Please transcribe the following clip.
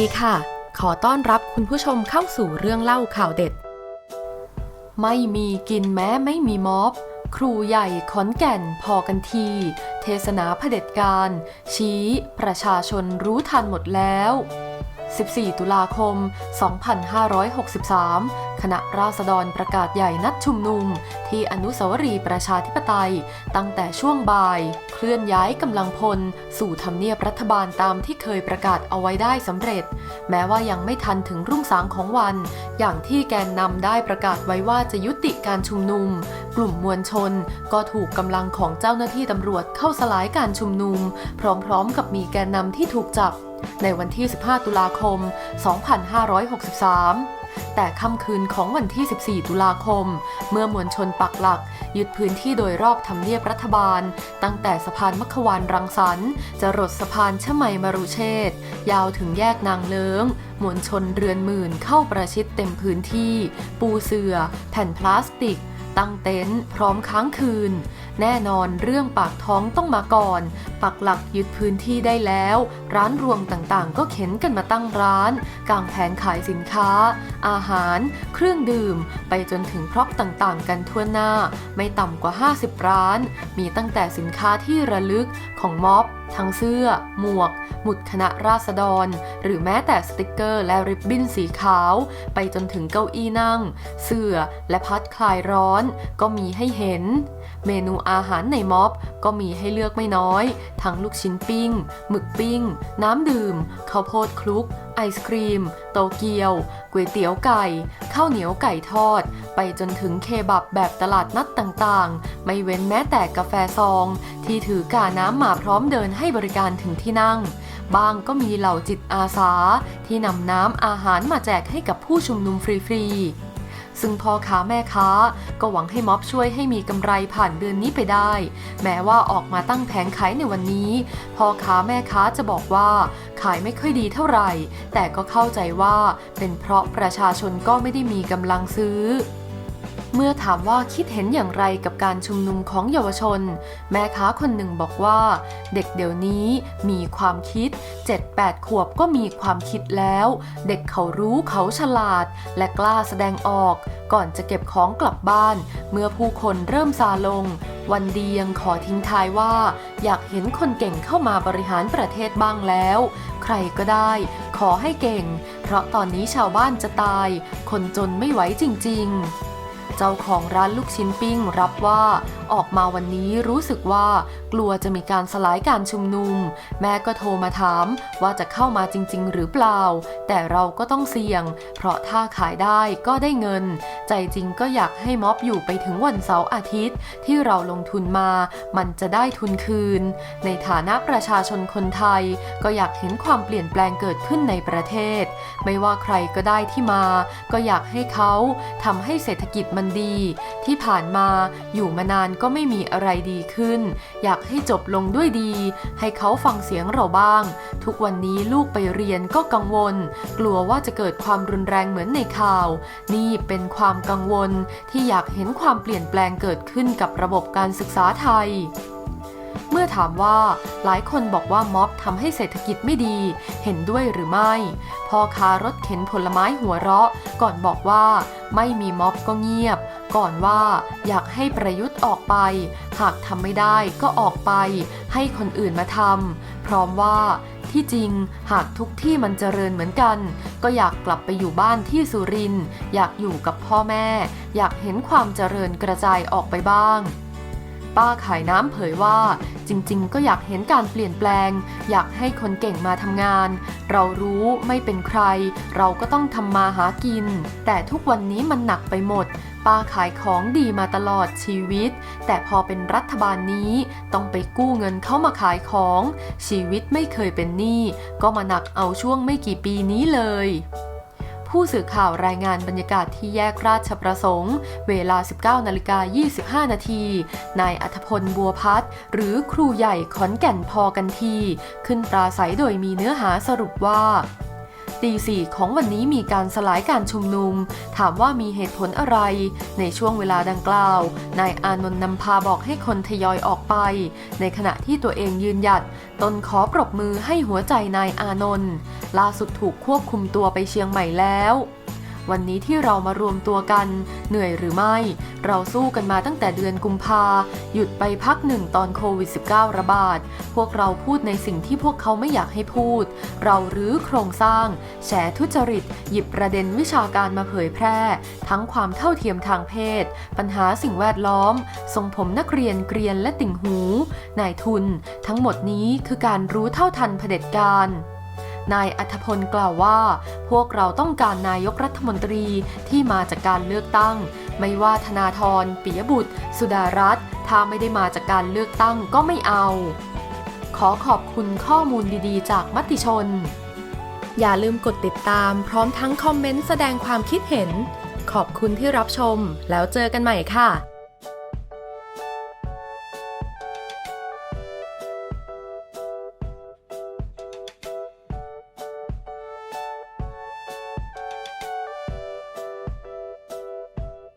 ดีค่ะ ขอต้อนรับคุณผู้ชมเข้าสู่เรื่องเล่าข่าวเด็ด ไม่มีกินแม้ไม่มีม็อบ ครูใหญ่ขอนแก่นพอกันที เทศนาเผด็จการ ชี้ ประชาชนรู้ทันหมดแล้ว 14 ตุลาคม 2563 คณะราษฎรประกาศใหญ่นัดชุมนุม ที่อนุสาวรีย์ประชาธิปไตย ตั้งแต่ช่วงบ่าย เคลื่อนย้ายกำลังพล สู่ทำเนียบรัฐบาลตามที่เคยประกาศเอาไว้ได้สำเร็จ แม้ว่ายังไม่ทันถึงรุ่งสางของวัน อย่างที่แกนนำได้ประกาศไว้ว่าจะยุติการชุมนุม กลุ่มมวลชน ก็ถูกกำลังของเจ้าหน้าที่ตำรวจเข้าสลายการชุมนุม พร้อมๆ กับมีแกนนำที่ถูกจับ ในวันที่ 15 ตุลาคม 2563แต่ค่ำคืนของวันที่ 14 ตุลาคม เมื่อมวลชนปักหลัก ยึดพื้นที่โดยรอบทำเนียบรัฐบาล ตั้งแต่สะพานมัขวานรังสรรค์จะรดสะพานชมัยมรุเชษยาวถึงแยกนางเลิงมวลชนเรือนหมื่นเข้าประชิดเต็มพื้นที่ ปูเสือ่อ แผ่นพลาสติก ตั้งเต็นท์พร้อมค้างคืน แน่นอนเรื่องปากท้องต้องมาก่อน ปักหลักยึดพื้นที่ได้แล้ว ร้านรวงต่างๆ ก็เข็นกันมาตั้งร้าน กางแผงขายสินค้า อาหาร เครื่องดื่ม ไปจนถึงพร็อพต่างๆ กันทั่วหน้า ไม่ต่ำกว่า 50 ร้าน มีตั้งแต่สินค้าที่ระลึกของม็อบทั้งเสื้อ หมวก หมุดคณะราษฎร หรือแม้แต่สติกเกอร์และริบบิ้นสีขาว ไปจนถึงเก้าอี้นั่ง เสื่อและพัดคลายร้อน ก็มีให้เห็น เมนูอาหารในม็อบก็มีให้เลือกไม่น้อย ทั้งลูกชิ้นปิ้ง หมึกปิ้ง น้ำดื่ม ข้าวโพดคลุก ไอศครีม โตเกียวก๋วยเตี๋ยวไก่ ข้าวเหนียวไก่ทอด ไปจนถึงเคบับแบบตลาดนัดต่างๆ ไม่เว้นแม้แต่กาแฟซอง ที่ถือกาน้ำมาพร้อมเดินให้บริการถึงที่นั่งบางก็มีเหล่าจิตอาสาที่นำน้ำอาหารมาแจกให้กับผู้ชุมนุมฟรีๆ ซึ่งพ่อค้าแม่ค้า ก็หวังให้ม็อบช่วยให้มีกำไรผ่านเดือนนี้ไปได้ แม้ว่าออกมาตั้งแผงขายในวันนี้พ่อค้าแม่ค้าจะบอกว่าขายไม่ค่อยดีเท่าไหร่ แต่ก็เข้าใจว่าเป็นเพราะประชาชนก็ไม่ได้มีกำลังซื้อ เมื่อถามว่าคิดเห็นอย่างไรกับการชุมนุมของเยาวชน แม่ค้าคนหนึ่งบอกว่า เด็กเดี๋ยวนี้มีความคิด 7-8 ขวบก็มีความคิดแล้ว เด็กเขารู้เขาฉลาด และกล้าแสดงออก ก่อนจะเก็บของกลับบ้าน เมื่อผู้คนเริ่มซาลง วันดียังขอทิ้งท้ายว่า อยากเห็นคนเก่งเข้ามาบริหารประเทศบ้างแล้ว ใครก็ได้ ขอให้เก่ง เพราะตอนนี้ชาวบ้านจะตาย คนจนไม่ไหวจริง ๆ เจ้าของร้านลูกชิ้นปิ้งรับว่าออกมาวันนี้รู้สึกว่ากลัวจะมีการสลายการชุมนุม แม่ก็โทรมาถามว่าจะเข้ามาจริง ๆ หรือเปล่า แต่เราก็ต้องเสี่ยง เพราะถ้าขายได้ก็ได้เงิน ใจจริงก็อยากให้ม็อบอยู่ไปถึงวันเสาร์อาทิตย์ ที่เราลงทุนมา มันจะได้ทุนคืน ในฐานะประชาชนคนไทย ก็อยากเห็นความเปลี่ยนแปลงเกิดขึ้นในประเทศ ไม่ว่าใครก็ได้ที่มา ก็อยากให้เขาทำให้เศรษฐกิจมันดี ที่ผ่านมาอยู่มานานก็ไม่มีอะไรดีขึ้น อยากให้จบลงด้วยดี ให้เขาฟังเสียงเราบ้าง ทุกวันนี้ลูกไปเรียนก็กังวล กลัวว่าจะเกิดความรุนแรงเหมือนในข่าว นี่เป็นความกังวลที่อยากเห็นความเปลี่ยนแปลงเกิดขึ้นกับระบบการศึกษาไทย ถามว่า หลายคนบอกว่าม็อบทำให้เศรษฐกิจไม่ดี เห็นด้วยหรือไม่พ่อค้ารถเข็นผลไม้หัวเราะ ก่อนบอกว่า ไม่มีม็อบก็เงียบ ก่อนว่า อยากให้ประยุทธ์ออกไป หากทำไม่ได้ก็ออกไป ให้คนอื่นมาทำพร้อมว่าที่จริง หากทุกที่มันเจริญเหมือนกัน ก็อยากกลับไปอยู่บ้านที่สุรินอยากอยู่กับพ่อแม่ อยากเห็นความเจริญกระจายออกไปบ้าง ป้าขายน้ำเผยว่า จริง ๆ ก็อยากเห็นการเปลี่ยนแปลง อยากให้คนเก่งมาทำงาน เรารู้ไม่เป็นใคร เราก็ต้องทำมาหากิน แต่ทุกวันนี้มันหนักไปหมด ป้าขายของดีมาตลอดชีวิต แต่พอเป็นรัฐบาลนี้ ต้องไปกู้เงินเข้ามาขายของ ชีวิตไม่เคยเป็นหนี้ก็มาหนักเอาช่วงไม่กี่ปีนี้เลย ผู้สื่อข่าวรายงานบรรยากาศที่แยกราชประสงค์ เวลา 19นาฬิกา25 นาที นายอัธพลบัวพัฒน์หรือครูใหญ่ขอนแก่นพอกันที ขึ้นปราศัยโดยมีเนื้อหาสรุปว่า ตีสี่ของวันนี้มีการสลายการชุมนุม ถามว่ามีเหตุผลอะไร ในช่วงเวลาดังกล่าว นายอานนท์นำพาบอกให้คนทยอยออกไป ในขณะที่ตัวเองยืนหยัด ตนขอปรบมือให้หัวใจนายอานนท์ล่าสุดถูกควบคุมตัวไปเชียงใหม่แล้ว วันนี้ที่เรามารวมตัวกัน เหนื่อยหรือไม่ เราสู้กันมาตั้งแต่เดือนกุมภาหยุดไปพักหนึ่งตอนโควิด -19 ระบาด พวกเราพูดในสิ่งที่พวกเขาไม่อยากให้พูด เรารื้อโครงสร้าง แฉทุจริต หยิบประเด็นวิชาการมาเผยแพร่ ทั้งความเท่าเทียมทางเพศ ปัญหาสิ่งแวดล้อม ทรงผมนักเรียนเกรียนและติ่งหู นายทุน ทั้งหมดนี้คือการรู้เท่าทันเผด็จการ นายอัธพลกล่าวว่า พวกเราต้องการนายกรัฐมนตรีที่มาจากการเลือกตั้ง ไม่ว่าธนาธรปิยบุตร สุดารัตน์ถ้าไม่ได้มาจากการเลือกตั้งก็ไม่เอา ขอขอบคุณข้อมูลดีๆ จากมติชน อย่าลืมกดติดตามพร้อมทั้งคอมเมนต์แสดงความคิดเห็น ขอบคุณที่รับชมแล้วเจอกันใหม่ค่ะ